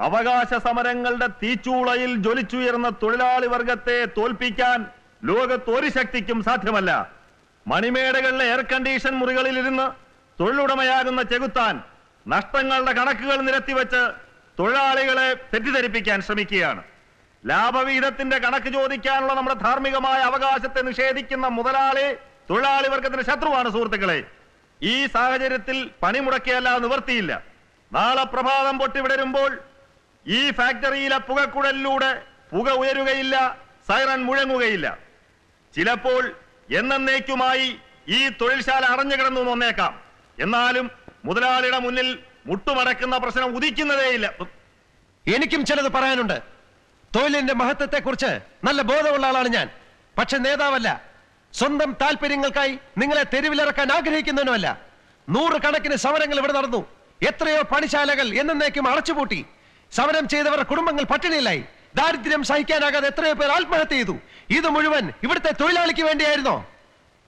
അവകാശ സമരങ്ങളുടെ തീച്ചൂളയിൽ ജ്വലിച്ചുയർന്ന തൊഴിലാളി വർഗത്തെ തോൽപ്പിക്കാൻ ലോകത്ത് ഒരു ശക്തിക്കും സാധ്യമല്ല. മണിമേടകളിലെ എയർ കണ്ടീഷൻ മുറികളിൽ ഇരുന്ന് തൊഴിലുടമയാകുന്ന ചെകുത്താൻ നഷ്ടങ്ങളുടെ കണക്കുകൾ നിരത്തിവെച്ച് തൊഴിലാളികളെ തെറ്റിദ്ധരിപ്പിക്കാൻ ശ്രമിക്കുകയാണ്. ലാഭവിഹിതത്തിന്റെ കണക്ക് ചോദിക്കാനുള്ള നമ്മുടെ ധാർമ്മികമായ അവകാശത്തെ നിഷേധിക്കുന്ന മുതലാളി തൊഴിലാളി വർഗത്തിന്റെ ശത്രുവാണ് സുഹൃത്തുക്കളെ. ഈ സാഹചര്യത്തിൽ പണിമുടക്കിയല്ല നിവർത്തിയില്ല. നാളെ പ്രഭാതം പൊട്ടിവിടരുമ്പോൾ ഈ ഫാക്ടറിയിലെ പുകക്കുഴലിലൂടെ പുക ഉയരുകയില്ല സൈറൻ മുഴങ്ങുകയില്ല. ചിലപ്പോൾ എന്നേക്കുമായി ഈ തൊഴിൽശാല അടഞ്ഞു കിടന്നു വന്നേക്കാം. എന്നാലും മുതലാളിയുടെ മുന്നിൽ മുട്ടുമടക്കുന്ന പ്രശ്നം ഉദിക്കുന്നതേയില്ല. എനിക്കും ചിലത് പറയാനുണ്ട്. തൊഴിലിന്റെ മഹത്വത്തെ കുറിച്ച് നല്ല ബോധമുള്ള ആളാണ് ഞാൻ. പക്ഷെ നേതാവല്ല. സ്വന്തം താല്പര്യങ്ങൾക്കായി നിങ്ങളെ തെരുവിലിറക്കാൻ ആഗ്രഹിക്കുന്നവനുമല്ല. നൂറുകണക്കിന് സമരങ്ങൾ ഇവിടെ നടന്നു. എത്രയോ പണിശാലകൾ എന്നേക്കും അടച്ചുപൂട്ടി. സമരം ചെയ്തവരുടെ കുടുംബങ്ങൾ പട്ടിണിയിലായി. ദാരിദ്ര്യം സഹിക്കാനാകാതെ എത്രയോ പേർ ആത്മഹത്യ ചെയ്തു. ഇത് മുഴുവൻ ഇവിടുത്തെ തൊഴിലാളിക്ക് വേണ്ടിയായിരുന്നോ?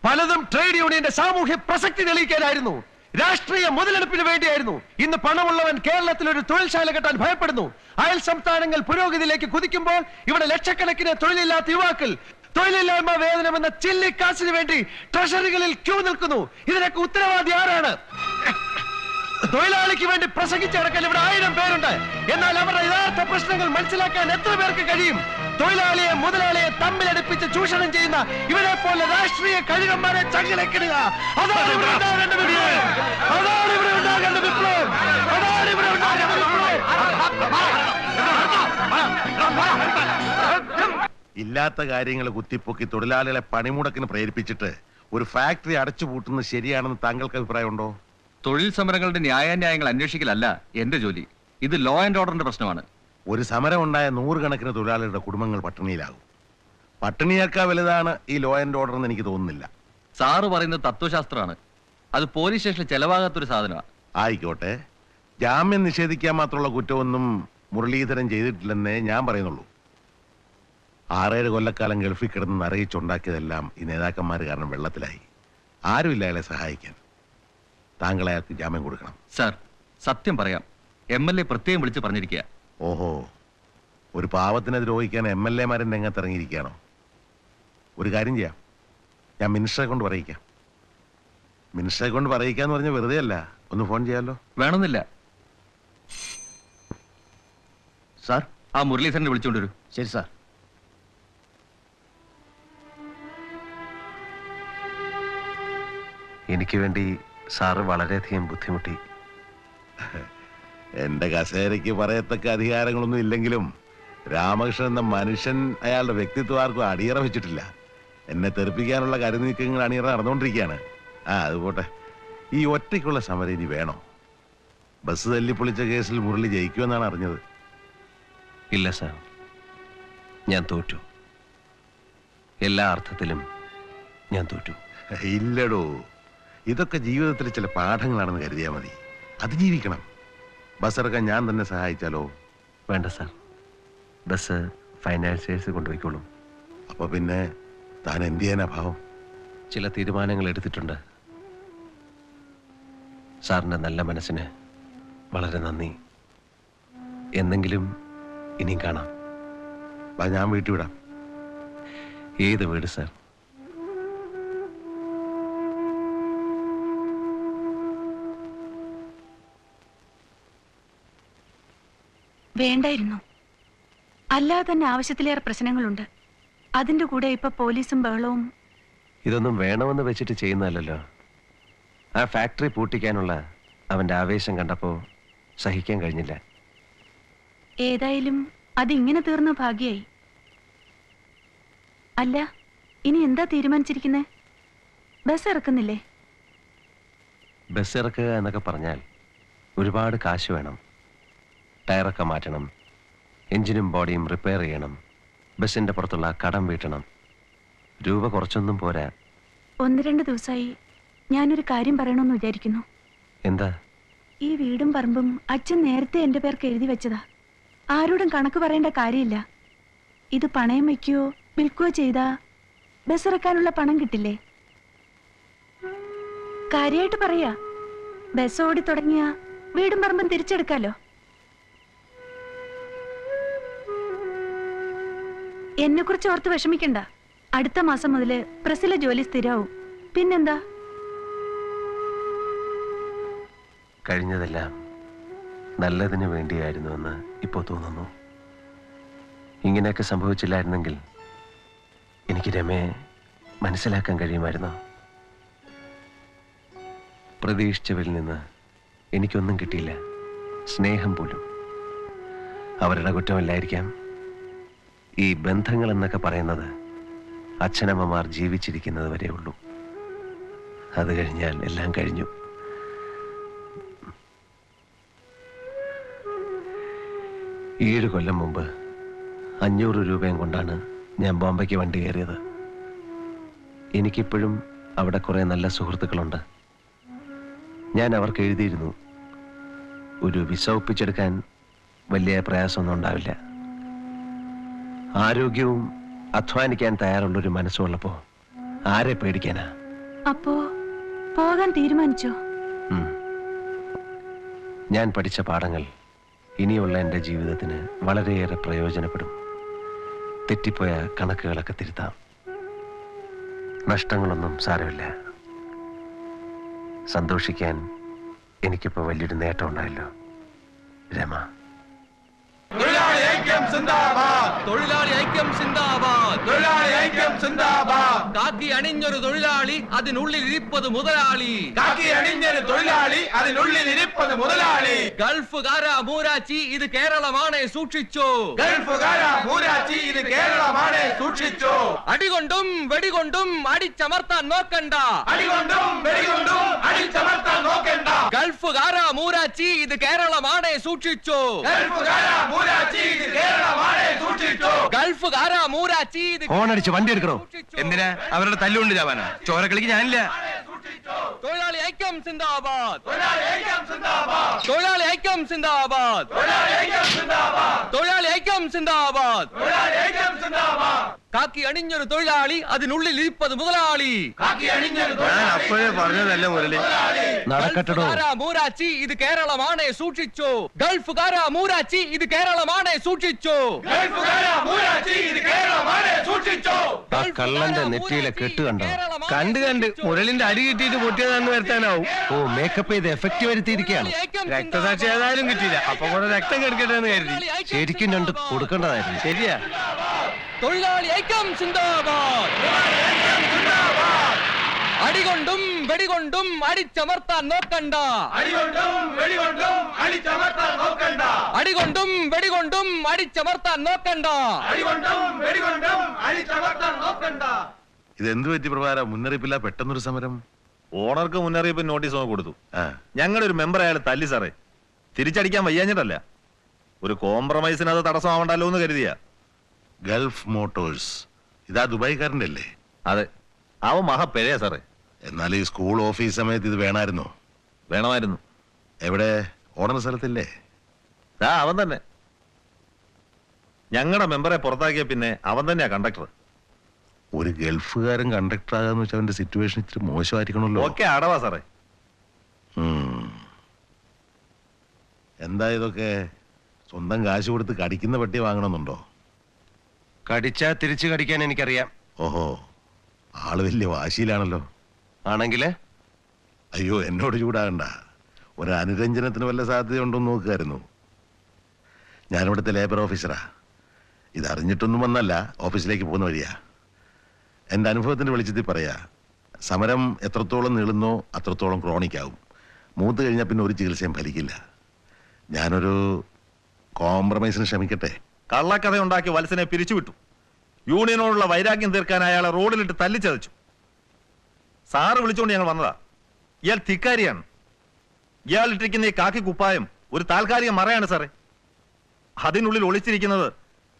പലതും ട്രേഡ് യൂണിയന്റെ സാമൂഹ്യ പ്രസക്തി തെളിയിക്കാനായിരുന്നു. രാഷ്ട്രീയ മുതലെടുപ്പിന് വേണ്ടിയായിരുന്നു. ഇന്ന് പണമുള്ളവൻ കേരളത്തിൽ ഒരു തൊഴിൽശാല കെട്ടാൻ ഭയപ്പെടുന്നു. അയൽ സംസ്ഥാനങ്ങൾ പുരോഗതിയിലേക്ക് കുതിക്കുമ്പോൾ ഇവിടെ ലക്ഷക്കണക്കിന് തൊഴിലില്ലാത്ത യുവാക്കൾ തൊഴിലില്ലായ്മ വേതനം എന്ന ചില്ലിക്കാശിന് വേണ്ടി ട്രഷറികളിൽ ക്യൂ നിൽക്കുന്നു. ഇതിനൊക്കെ ഉത്തരവാദി ആരാണ്? തൊഴിലാളിക്ക് വേണ്ടി പ്രസംഗിച്ചടക്കാൻ ഇവിടെ ആയിരം പേരുണ്ട്. എന്നാൽ അവരുടെ യഥാർത്ഥ പ്രശ്നങ്ങൾ മനസ്സിലാക്കാൻ എത്ര പേർക്ക് കഴിയും? തൊഴിലാളിയെ മുതലാളിയെ തമ്മിലടുപ്പിച്ച് ചൂഷണം ചെയ്യുന്ന ഇവരെ പോലെ രാഷ്ട്രീയ കഴുകന്മാരെ ചങ്ങലക്കിടുക അതാണ് ഇവിടെ ഉണ്ടാകേണ്ട വിപ്ലവം. അതാണ് ഇവിടെ ഉണ്ടാകേണ്ട വിപ്ലവം. അതാണ് ഇവിടെ ഉണ്ടാകേണ്ട വിപ്ലവം. ഇല്ലാത്ത കാര്യങ്ങൾ കുത്തിപ്പൊക്കി തൊഴിലാളികളെ പണിമുടക്കിന് പ്രേരിപ്പിച്ചിട്ട് ഒരു ഫാക്ടറി അടച്ചുപൂട്ടുന്നത് ശരിയാണെന്ന് താങ്കൾക്ക് അഭിപ്രായമുണ്ടോ? തൊഴിൽ സമരങ്ങളുടെ ന്യായാന്യായങ്ങൾ അന്വേഷിക്കലല്ല എന്റെ ജോലി. ഇത് ലോ ആൻഡ് ഓർഡറിന്റെ പ്രശ്നമാണ്. ഒരു സമരം ഉണ്ടായ നൂറുകണക്കിന് തൊഴിലാളികളുടെ കുടുംബങ്ങൾ പട്ടിണിയിലാകും. പട്ടിണിയേക്കാൾ വലുതാണ് ഈ ലോ ആൻഡ് ഓർഡർ എന്ന് എനിക്ക് തോന്നുന്നില്ല. സാറ് പറയുന്നത് തത്വശാസ്ത്രമാണ്. അത് പോലീസ് സ്റ്റേഷനിൽ ചെലവാകാത്തൊരു സാധനമാണ് ആയിക്കോട്ടെ. ജാമ്യം നിഷേധിക്കാൻ മാത്രമുള്ള കുറ്റമൊന്നും മുരളീധരൻ ചെയ്തിട്ടില്ലെന്നേ ഞാൻ പറയുന്നുള്ളൂ. ആറേഴ് കൊല്ലക്കാലം ഗൾഫിൽ കിടന്ന് നിറയിച്ചുണ്ടാക്കിയതെല്ലാം ഈ നേതാക്കന്മാർ കാരണം വെള്ളത്തിലായി. ആരുമില്ല അയാളെ സഹായിക്കാൻ. താങ്കൾ അയാൾക്ക് ജാമ്യം കൊടുക്കണം. സർ സത്യം പറയാം. എം എൽ എ പ്രത്യേകം വിളിച്ച് പറഞ്ഞിരിക്കുക ഓഹോ. ഒരു പാവത്തിനെ ദ്രോഹിക്കാൻ എം എൽ എമാരൻ രംഗത്ത് ഇറങ്ങിയിരിക്കുകയാണോ ഒരു കാര്യം ചെയ്യാം. ഞാൻ മിനിസ്റ്ററെ കൊണ്ട് പറയിക്കാം. മിനിസ്റ്ററെ കൊണ്ട് പറയിക്കാന്ന് പറഞ്ഞ വെറുതെ അല്ല. ഒന്ന് ഫോൺ ചെയ്യാമല്ലോ വേണമെന്നില്ല. സാർ? ആ മുരളീധരനെ വിളിച്ചുകൊണ്ടൊരു ശരി സാർ. എനിക്ക് വേണ്ടി സാറ് വളരെയധികം ബുദ്ധിമുട്ടി. എന്റെ കസേരയ്ക്ക് പറയത്തക്ക അധികാരങ്ങളൊന്നും ഇല്ലെങ്കിലും രാമകൃഷ്ണൻ എന്ന മനുഷ്യൻ അയാളുടെ വ്യക്തിത്വം ആർക്കും അടിയറ വെച്ചിട്ടില്ല എന്നെ തെറിപ്പിക്കാനുള്ള കരുനീക്കങ്ങൾ അണിയറ നടന്നുകൊണ്ടിരിക്കുകയാണ്. ആ അതുപോട്ടെ ഈ ഒറ്റയ്ക്കുള്ള സമരം ഇനി വേണോ? ബസ് തല്ലിപ്പൊളിച്ച കേസിൽ മുരളി ജയിക്കുമെന്നാണ് അറിഞ്ഞത്. ഇല്ല സാർ. ഞാൻ തോറ്റു. എല്ലാ അർത്ഥത്തിലും ഞാൻ തോറ്റു. ഇല്ലടോ. ഇതൊക്കെ ജീവിതത്തിലെ ചില പാഠങ്ങളാണെന്ന് കരുതിയാൽ മതി. അതിജീവിക്കണം ബസ് ഇറക്കാൻ ഞാൻ തന്നെ സഹായിച്ചാലോ? വേണ്ട സാർ. Bus financiers കൊണ്ടുപോയിക്കോളും. അപ്പൊ പിന്നെ താൻ എന്ത് ചെയ്യാനാ ഭാവം? ചില തീരുമാനങ്ങൾ എടുത്തിട്ടുണ്ട്. സാറിന്റെ നല്ല മനസ്സിന് വളരെ നന്ദി. എന്നെങ്കിലും ഇനിയും കാണാം. ഞാൻ വീട്ടിൽ വിടാം. ഏത് വീട് സാർ? വേണ്ടായിരുന്നു. അല്ലാതെ തന്നെ ആവശ്യത്തിലേറെ പ്രശ്നങ്ങളുണ്ട്. അതിന്റെ കൂടെ ഇപ്പൊ പോലീസും ബഹളവും. ഇതൊന്നും വേണമെന്ന് വെച്ചിട്ട് ചെയ്യുന്നതല്ലല്ലോ. ആ ഫാക്ടറി പൂട്ടിക്കാനുള്ള അവന്റെ ആവേശം കണ്ടപ്പോ സഹിക്കാൻ കഴിഞ്ഞില്ല. ഏതായാലും അതിങ്ങനെ തീർന്ന ഭാഗ്യായി. അല്ല ഇനി എന്താ തീരുമാനിച്ചിരിക്കുന്നേ? ബസ് ഇറക്കുന്നില്ലേ? ബസ് ഇറക്കുക എന്നൊക്കെ പറഞ്ഞാൽ ഒരുപാട് കാശ് വേണം. ടയറൊക്കെ മാറ്റണം. എഞ്ചിനും ബോഡിയും റിപ്പയർ ചെയ്യണം. ബസ്സിന്റെ പുറത്തുള്ള കടം വീട്ടണം. രൂപ കുറച്ചൊന്നും പോരാ. ഒന്ന് രണ്ട് ദിവസമായി ഞാനൊരു കാര്യം പറയണമെന്ന് വിചാരിക്കുന്നു. എന്താ? ഈ വീടും പറമ്പും അച്ഛൻ നേരത്തെ എന്റെ പേർക്ക് എഴുതി വെച്ചതാ. ആരോടും കണക്ക് പറയേണ്ട കാര്യമില്ല. ഇത് പണയം വയ്ക്കുകയോ വിൽക്കുകയോ ചെയ്താ ബസ് ഇറക്കാനുള്ള പണം കിട്ടില്ലേ? കാര്യമായിട്ട് പറയാ ബസ് ഓടി തുടങ്ങിയ വീടും പറമ്പും തിരിച്ചെടുക്കാലോ. എന്നെ കുറിച്ച് ഓർത്ത് വിഷമിക്കണ്ട. അടുത്ത മാസം മുതൽ പ്രസിലെ ജോലി സ്ഥിരാവും. പിന്നെന്താ? കഴിഞ്ഞതെല്ലാം നല്ലതിന് വേണ്ടിയായിരുന്നു എന്ന് ഇപ്പോൾ തോന്നുന്നു. ഇങ്ങനെയൊക്കെ സംഭവിച്ചില്ലായിരുന്നെങ്കിൽ എനിക്ക് രമയെ മനസ്സിലാക്കാൻ കഴിയുമായിരുന്നു? പ്രതീക്ഷിച്ചവരിൽ നിന്ന് എനിക്കൊന്നും കിട്ടിയില്ല. സ്നേഹം പോലും. അവരുടെ കുറ്റമല്ലായിരിക്കാം. ഈ ബന്ധങ്ങൾ എന്നൊക്കെ പറയുന്നത് അച്ഛനമ്മമാർ ജീവിച്ചിരിക്കുന്നത് വരെ ഉള്ളൂ. അത് കഴിഞ്ഞാൽ എല്ലാം കഴിഞ്ഞു. ഏഴ് കൊല്ലം മുമ്പ് അഞ്ഞൂറ് രൂപയും കൊണ്ടാണ് ഞാൻ ബോംബെക്ക് വണ്ടി കയറിയത്. എനിക്കിപ്പോഴും അവിടെ കുറേ നല്ല സുഹൃത്തുക്കളുണ്ട്. ഞാൻ അവർക്ക് എഴുതിയിരുന്നു ഒരു വിസ ഒപ്പിച്ചെടുക്കാൻ വലിയ പ്രയാസമൊന്നും ഉണ്ടാവില്ല. ആരോഗ്യവും അധ്വാനിക്കാൻ തയ്യാറുള്ളൊരു മനസ്സുള്ളപ്പോ ആരെ പേടിക്കാനാ? അപ്പോ പോകാൻ തീരുമാനിച്ചോ? ഞാൻ പഠിച്ച പാഠങ്ങൾ ഇനിയുള്ള എന്റെ ജീവിതത്തിന് വളരെയേറെ പ്രയോജനപ്പെടും. തെറ്റിപ്പോയ കണക്കുകളൊക്കെ തിരുത്താം. നഷ്ടങ്ങളൊന്നും സാരമില്ല. സന്തോഷിക്കാൻ എനിക്കിപ്പോൾ വലിയൊരു നേട്ടം ഉണ്ടായല്ലോ. രമ. തൊഴിലാളി ഐക്യം ഐക്യം സിന്ദാബാദ്. തൊഴിലാളി ഐക്യം സിന്ദാബാദ്. കാക്കി അണിഞ്ഞൊരു തൊഴിലാളി അതിനുള്ളിൽ ഇരിപ്പത് മുതലാളി. കാക്കി അണിഞ്ഞൊരു തൊഴിലാളി അതിനുള്ളിൽ ഇരിപ്പത് മുതലാളി. ഗൾഫുകാര മൂരാച്ചി ഇത് കേരളമാണ് സൂക്ഷിച്ചോ. ഗൾഫുകാര മൂരാച്ചി ഇത് കേരളമാണ് സൂക്ഷിച്ചു. അടികൊണ്ടും വെടികൊണ്ടും അടിച്ചമർത്താൻ നോക്കണ്ട. അടികൊണ്ടും വെടികൊണ്ടും ഗൾഫുകാര മൂരാച്ചി ഇത് കേരളമാണ് സൂക്ഷിച്ചോ. ഗൾഫുകാര മൂരാച്ചി ഇത് കേരളമാണ് സൂക്ഷിച്ചു. ഗൾഫുകാര മൂരാച്ചി ഇത് ഫോണടിച്ച് വണ്ടി എടുക്കണോ. എന്തിനാ? അവരുടെ തല്ലുകൊണ്ട് ചാവാനാ? ചോരക്കളിക്ക് ഞാനില്ല. തൊഴിലാളി ഐക്യം സിന്ദാബാദ്. തൊഴിലാളി ഐക്യം സിന്ദാബാദ്. തൊഴിലാളി ഐക്യം സിന്ദാബാദ്. തൊഴിലാളി ഐക്യം സിന്ദാബാദ്. കാക്കി അണിഞ്ഞൊരു തൊഴിലാളി അതിനുള്ളിൽ ഇരിപ്പത് മുതലാളി. കാക്കി അണിഞ്ഞൊരു തൊഴിലാളി. അപ്പോഴേ പറഞ്ഞതല്ല മുരളി? നടക്കട്ടോ മൂരാച്ചി ഇത് കേരളമാണ് സൂക്ഷിച്ചോ. ഗൾഫുകാര മൂരാച്ചി ഇത് കേരളമാണ് സൂക്ഷിച്ചോ. ഗൾഫുകാര മൂരാച്ചി ഇത് കേരളമാണ് സൂക്ഷിച്ചു. ആ കള്ളന്റെ നെറ്റിയിലെ കെട്ട് കണ്ടോ? കണ്ട് കണ്ട്. മുരളിന്റെ അടി കിട്ടിയിട്ട് പൊട്ടിയതാന്ന് വരുത്താനാവും. ഓ മേക്കപ്പ് ചെയ്ത് എഫക്റ്റ് വരുത്തിയിരിക്കുകയാണ്. രക്തസാക്ഷി ഏതായാലും കിട്ടിയില്ല. അപ്പൊ കൂടെ രക്തം കെടുക്കട്ടെ എന്ന് കരുതി. ശരിക്കും രണ്ട് കൊടുക്കേണ്ടതായിരുന്നു. ശരിയാ. തൊഴിലാളി ഐക്യം സിന്ദാബാദ് അടികൊണ്ടും വെടികൊണ്ടും അടിച്ചമർത്താൻ നോക്കണ്ട. അടികൊണ്ടും വെടികൊണ്ടും അടിച്ചമർത്താൻ നോക്കണ്ട. അടികൊണ്ടും വെടികൊണ്ടും അടിച്ചമർത്താൻ നോക്കണ്ട. അടികൊണ്ടും വെടികൊണ്ടും അടിച്ചമർത്താൻ നോക്കണ്ട. ഇതെന്ത് പറ്റി പ്രഭാര മുന്നറിയിപ്പില്ല പെട്ടെന്നൊരു സമരം? ഓണർക്ക് മുന്നറിയിപ്പ് നോട്ടീസ് ഒക്കെ കൊടുത്തു. ഞങ്ങളൊരു ഞങ്ങളുടെ ഒരു മെമ്പർ അയാൾ തല്ലി സാറേ. തിരിച്ചടിക്കാൻ വയ്യാഞ്ഞിട്ടല്ല. ഒരു കോംപ്രമൈസിന് അത് തടസ്സമാവണ്ടല്ലോ എന്ന് കരുതിയ. Gulf Motors. ഇതാ ദുബായിക്കാരന്റെ അല്ലേ അതെ. അവൻ മഹ സാറേ. എന്നാൽ ഈ സ്കൂൾ ഓഫീസ് സമയത്ത് ഇത് വേണമായിരുന്നോ? വേണമായിരുന്നു. എവിടെ? ഓണർ സ്ഥലത്തില്ലേ? ആ അവൻ തന്നെ. ഞങ്ങളുടെ മെമ്പറെ പുറത്താക്കിയ പിന്നെ അവൻ തന്നെയാ കണ്ടക്ടർ ഒരു ഗൾഫുകാരൻ കണ്ടക്ടർ ആകാന്ന് വെച്ചാൽ അവന്റെ സിറ്റുവേഷൻ ഇച്ചിരി മോശമായിരിക്കണമല്ലോ. ഓക്കെ അടവാ സാറേ. എന്താ ഇതൊക്കെ? സ്വന്തം കാശ് കൊടുത്ത് കടിക്കുന്ന പട്ടി വാങ്ങണമെന്നുണ്ടോ? കടിച്ചാ തിരിച്ചു കടിക്കാൻ എനിക്കറിയാം. ഓഹോ ആൾ വലിയ വാശിയിലാണല്ലോ. ആണെങ്കിൽ? അയ്യോ എന്നോട് ചൂടാകണ്ട. ഒരു അനുരഞ്ജനത്തിന് വല്ല സാധ്യതയുണ്ടോ എന്ന് നോക്കുമായിരുന്നു ഞാനിവിടുത്തെ ലേബർ ഓഫീസറാ ഇതറിഞ്ഞിട്ടൊന്നും വന്നല്ല ഓഫീസിലേക്ക് പോകുന്ന വഴിയാ. എന്റെ അനുഭവത്തിന്റെ വെളിച്ചത്തിൽ പറയാ സമരം എത്രത്തോളം നീളുന്നോ അത്രത്തോളം ക്രോണിക്കാവും മൂത്ത് കഴിഞ്ഞാൽ പിന്നെ ഒരു ചികിത്സയും ഫലിക്കില്ല. ഞാനൊരു കോംപ്രമൈസിന് ശ്രമിക്കട്ടെ കള്ളക്കഥ ഉണ്ടാക്കി വത്സനെ പിരിച്ചുവിട്ടു. യൂണിയനോടുള്ള വൈരാഗ്യം തീർക്കാൻ അയാളെ റോഡിലിട്ട് തല്ലിച്ചതച്ചു. സാറ് വിളിച്ചുകൊണ്ട് ഞങ്ങൾ വന്നതാ. ഇയാൾ തിക്കാരിയാണ് ഇയാൾ ഇട്ടിരിക്കുന്ന ഈ കാക്കി കുപ്പായം ഒരു താൽക്കാലിക മറയാണ് സാറേ. അതിനുള്ളിൽ ഒളിച്ചിരിക്കുന്നത്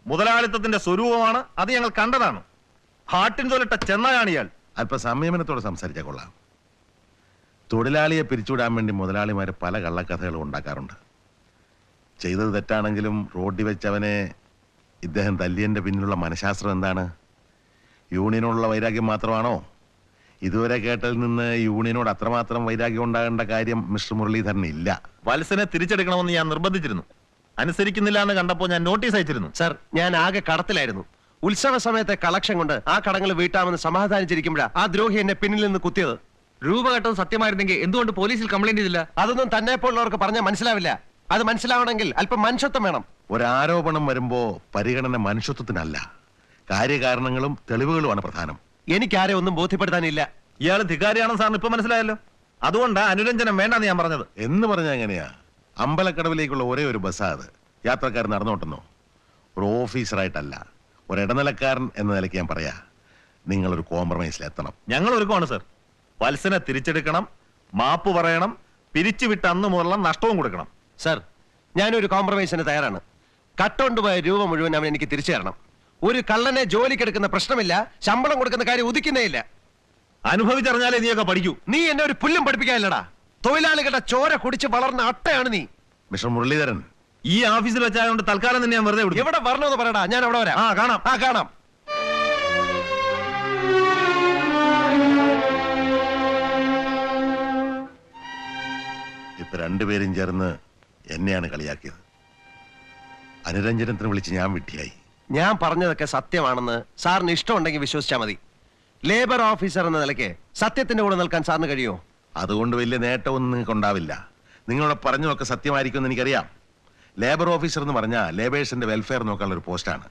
മുതലാളിത്തത്തിന്റെ സ്വരൂപമാണ്. അത് ഞങ്ങൾ കണ്ടതാണ്. ഹാട്ടിൻ തൊലിട്ട ചെന്നായാണ് ഇയാൾ. അല്പ സംയമനത്തോടെ സംസാരിച്ചാൽ കൊള്ളാം. തൊഴിലാളിയെ പിരിച്ചുവിടാൻ വേണ്ടി മുതലാളിമാർ പല കള്ളക്കഥകളും ഉണ്ടാക്കാറുണ്ട്. ചെയ്തത് തെറ്റാണെങ്കിലും റോഡിൽ വെച്ച് അവനെ ഇദ്ദേഹം തല്ലിയന്റെ പിന്നിലുള്ള മനഃശാസ്ത്രം എന്താണ്? യൂണിയനോടുള്ള വൈരാഗ്യം മാത്രമാണോ? ഇതുവരെ കേട്ടതിൽ നിന്ന് യൂണിയനോട് അത്രമാത്രം വൈരാഗ്യം ഉണ്ടാകേണ്ട കാര്യം മിസ്റ്റർ മുരളീധരൻ ഇല്ല. വത്സനെ തിരിച്ചെടുക്കണമെന്ന് ഞാൻ നിർബന്ധിച്ചിരുന്നു. അനുസരിക്കുന്നില്ല എന്ന് കണ്ടപ്പോൾ ഞാൻ നോട്ടീസ് അയച്ചിരുന്നു. സർ ഞാൻ ആകെ കടത്തിലായിരുന്നു. ഉത്സവ സമയത്തെ കളക്ഷൻ കൊണ്ട് ആ കടങ്ങൾ വീട്ടാമെന്ന് സമാധാനിച്ചിരിക്കുമ്പോഴാണ് ആ ദ്രോഹി എന്നെ പിന്നിൽ നിന്ന് കുത്തിയത്. രൂപ കെട്ടത് സത്യമായിരുന്നെങ്കിൽ എന്തുകൊണ്ട് പോലീസിൽ കംപ്ലൈന്റ് ചെയ്തില്ല? അതൊന്നും തന്നെ പോലുള്ളവർക്ക് പറഞ്ഞാൽ മനസ്സിലാവില്ല. അത് മനസ്സിലാവണമെങ്കിൽ അല്പം മനുഷ്യത്വം വേണം. ഒരാരോപണം വരുമ്പോ പരിഗണന മനുഷ്യത്വത്തിനല്ല. കാര്യകാരണങ്ങളും തെളിവുകളുമാണ് പ്രധാനം. എനിക്കാരെ ഒന്നും ബോധ്യപ്പെടുത്താനില്ല. ഇയാൾ ധികാരിയാണെന്ന് സാറിന് ഇപ്പൊ മനസ്സിലായല്ലോ? അതുകൊണ്ടാ അനുരഞ്ജനം വേണ്ടെന്ന് ഞാൻ പറഞ്ഞത്. എന്ന് പറഞ്ഞാൽ എങ്ങനെയാ? അമ്പലക്കടവിലേക്കുള്ള ഒരേ ഒരു ബസ്സാ അത്. യാത്രക്കാർ നടന്നോട്ടെന്നോ? ഒരു ഓഫീസറായിട്ടല്ല. ഒരു ഇടനിലക്കാരൻ എന്ന നിലയ്ക്ക് ഞാൻ പറയാ. നിങ്ങളൊരു കോംപ്രമൈസിലെത്തണം. ഞങ്ങൾ ഒരുക്കമാണ് സർ. വത്സനെ തിരിച്ചെടുക്കണം മാപ്പ് പറയണം പിരിച്ചുവിട്ട് അന്ന് മുതലുള്ള നഷ്ടവും കൊടുക്കണം. സർ ഞാനൊരു കോംപ്രമൈസിന് തയ്യാറാണ്. കട്ടുകൊണ്ടുപോയ രൂപ മുഴുവൻ അവൻ എനിക്ക് തിരിച്ചു തരണം. ഒരു കള്ളനെ ജോലിക്കെടുക്കുന്ന പ്രശ്നമില്ല ശമ്പളം കൊടുക്കുന്ന കാര്യം ഉദിക്കുന്നേ ഇല്ല. അനുഭവിച്ചറിഞ്ഞാലേ നീയൊക്കെ പഠിക്കൂ. നീ എന്നെ ഒരു പുല്ലും പഠിപ്പിക്കാനില്ലടാ. തൊഴിലാളികളുടെ ചോര കുടിച്ച് വളർന്ന അട്ടയാണ് നീ. മിസ്റ്റർ മുരളീധരൻ ഈ ഓഫീസിൽ വെച്ചായതുകൊണ്ട് തൽക്കാലം തന്നെ ഞാൻ വെറുതെ വിടും. എവിടെ വരണമെന്ന് പറയടാ ഞാൻ അവിടെ വരാം. ആ കാണാം. ആ കാണാം. ഇപ്പൊ രണ്ടുപേരും ചേർന്ന് എന്നെയാണ് കളിയാക്കിയത്. അനുരഞ്ജനത്തിന് വിളിച്ച് ഞാൻ വിട്ടിയായി. ഞാൻ പറഞ്ഞതൊക്കെ സത്യമാണെന്ന് സാറിന് ഇഷ്ടമുണ്ടെങ്കിൽ വിശ്വസിച്ചാൽ മതി. ലേബർ ഓഫീസർ എന്ന നിലയ്ക്ക് സത്യത്തിന്റെ കൂടെ നിൽക്കാൻ സാറിന് കഴിയുമോ? അതുകൊണ്ട് വലിയ നേട്ടമൊന്നും നിങ്ങൾക്ക് ഉണ്ടാവില്ല. നിങ്ങളോട് പറഞ്ഞതൊക്കെ സത്യമായിരിക്കും എന്ന് എനിക്കറിയാം. ലേബർ ഓഫീസർ എന്ന് പറഞ്ഞാൽ ലേബേഴ്സിന്റെ വെൽഫെയർ നോക്കാനുള്ള ഒരു പോസ്റ്റാണ്.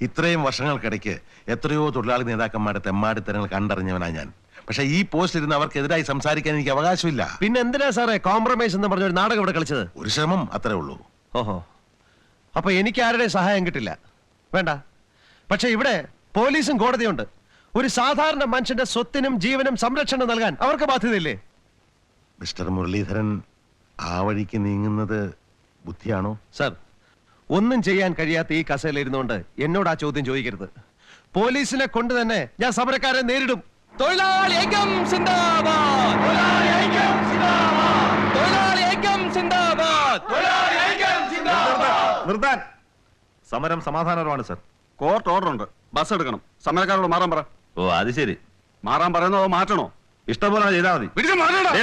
ഇത്രയും വർഷങ്ങൾക്കിടയ്ക്ക് എത്രയോ തൊഴിലാളി നേതാക്കന്മാരുടെ തെമ്മാടിത്തരങ്ങൾ കണ്ടറിഞ്ഞവനാണ് ഞാൻ. പക്ഷെ ഈ പോസ്റ്റ് ഇരുന്ന് അവർക്കെതിരായി സംസാരിക്കാൻ എനിക്ക് അവകാശമില്ല. പിന്നെ എന്തിനാ സാറേ കോംപ്രമൈസ് എന്ന് പറഞ്ഞ ഒരു നാടകം ഇവിടെ കളിച്ചത്? ഒരു ശ്രമം അത്രേ ഉള്ളൂ. ഓഹോ. അപ്പൊ എനിക്ക് ആരുടെയും സഹായം കിട്ടില്ല. വേണ്ട. പക്ഷെ ഇവിടെ പോലീസും കോടതിയുണ്ട്. ഒരു സാധാരണ മനുഷ്യന്റെ സ്വത്തിനും ജീവനും സംരക്ഷണം നൽകാൻ അവർക്ക് ബാധ്യതയില്ലേ? മിസ്റ്റർ മുരളീധരൻ ആ വഴിക്ക് നീങ്ങുന്നത് ബുദ്ധിയാണോ? സർ ഒന്നും ചെയ്യാൻ കഴിയാത്ത ഈ കസയിലിരുന്നുകൊണ്ട് എന്നോട് ആ ചോദ്യം ചോദിക്കരുത്. പോലീസിനെ കൊണ്ട് തന്നെ ഞാൻ സമരക്കാരെ നേരിടും. തൊഴിലാളി ഐക്യം സിന്ദാബാദ്. തൊഴിലാളി ഐക്യം സിന്ദാബാദ്. തൊഴിലാളി ഐക്യം സിന്ദാബാദ്. തൊഴിലാളി ഐക്യം സിന്ദാബാദ്. നിർത്താൻ. സമരം സമാധാനപരമാണ് സർ. കോർട്ട് ഓർഡർ ഉണ്ട് ബസ് എടുക്കണം. സമരക്കാരോട് മാറാൻ പറ. ഓ അത് ശരി. മാറാൻ പറയുന്നതോ മാറ്റണോ? ഇഷ്ടംപോലെ ചെയ്താൽ മതി.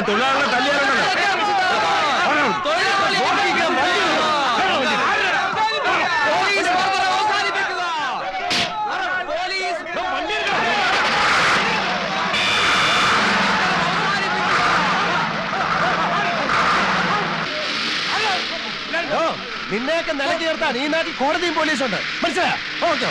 തൊഴിലാളികളെ തല്ലിയാലുണ്ടല്ലോ തൊഴിലാളി ഐക്യം പോലീസ് മർദ്ദനം അവസാനിപ്പിക്കുക പോലീസ് ഓ നിന്നെയൊക്കെ നിലയ്ക്ക് ചേർത്താൻ ഈ നാട്ടിൽ കോടതിയും പോലീസും ഉണ്ട്. മനസ്സിലായോ? ഓക്കെ.